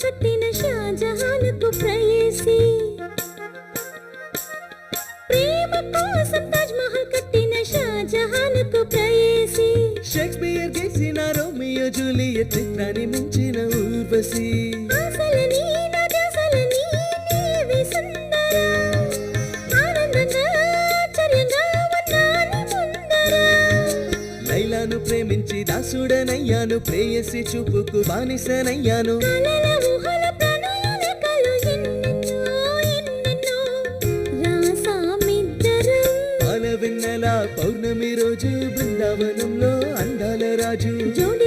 చుట్టిన షాజహాన్కు ప్రయేసి. ప్రేమ కోసం తాజ్ మహల్ కట్టిన షాజహాన్కు ప్రయేసి. షేక్స్పియర్ గీసిన రోమియో జూలియట్ చిత్రాన్ని మించిన ప్రేమించి దాసుడనయ్యాను ప్రేయసి చూపుకు బానిసనయ్యాను. నెల పౌర్ణమి రోజు బృందావనంలో అందాల రాజు. జోడి